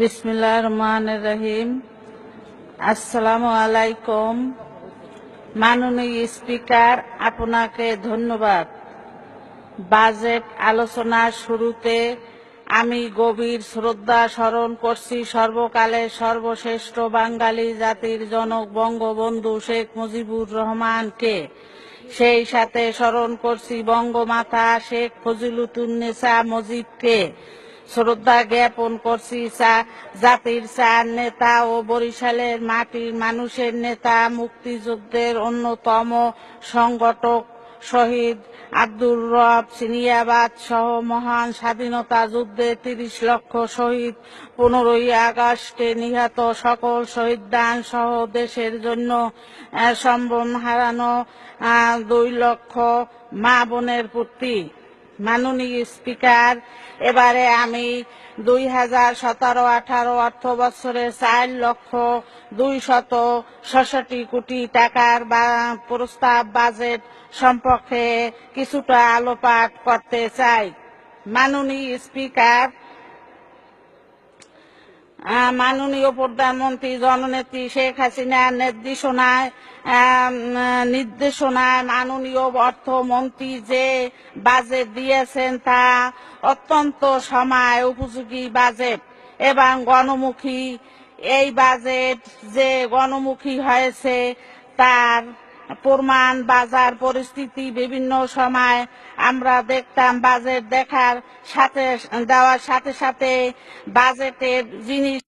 বিসমিল্লাহ রহমান রহিম। আসসালামু আলাইকুম। মাননীয় স্পিকার, আপনাকে ধন্যবাদ। বাজেট আলোচনার শুরুতে আমি গভীর শ্রদ্ধা স্মরণ করছি সর্বকালের সর্বশ্রেষ্ঠ বাঙালি জাতির জনক বঙ্গবন্ধু শেখ মুজিবুর রহমানকে। সেই সাথে স্মরণ করছি বঙ্গমাতা শেখ ফজিলুতুন্নেসা মুজিবকে। শ্রদ্ধা জ্ঞাপন করছি চা- জাতির চার নেতা ও বরিশালের মাটির মানুষের নেতা, মুক্তিযুদ্ধের অন্যতম সংগঠক শহীদ আব্দুর রব, সিনিয়াবাদ সহ মহান স্বাধীনতা যুদ্ধে তিরিশ লক্ষ শহীদ, পনেরোই আগস্টে নিহত সকল শহীদদান সহ দেশের জন্য সম্ভ্রম হারানো দুই লক্ষ মা বোনের প্রতি মাননীয় স্পিকার, এবারে আমি দুই হাজার সতেরো আঠারো অর্থ বছরে চার লক্ষ দুই শত ষষট্টি কোটি টাকার প্রস্তাব বাজেট সম্পর্কে কিছুটা আলোপাত করতে চাই। মাননীয় স্পিকার মাননীয় প্রধানমন্ত্রী, জননেত্রী শেখ হাসিনার নির্দেশনায় নির্দেশনায় মাননীয় অর্থমন্ত্রী যে বাজেট দিয়েছেন তা অত্যন্ত সময় উপযোগী বাজেট এবং গণমুখী। এই বাজেট যে গণমুখী হয়েছে তার প্রমাণ, বাজার পরিস্থিতি বিভিন্ন সময় আমরা দেখতাম বাজেট দেখার সাথে, দেওয়ার সাথে সাথে বাজেটের জিনিস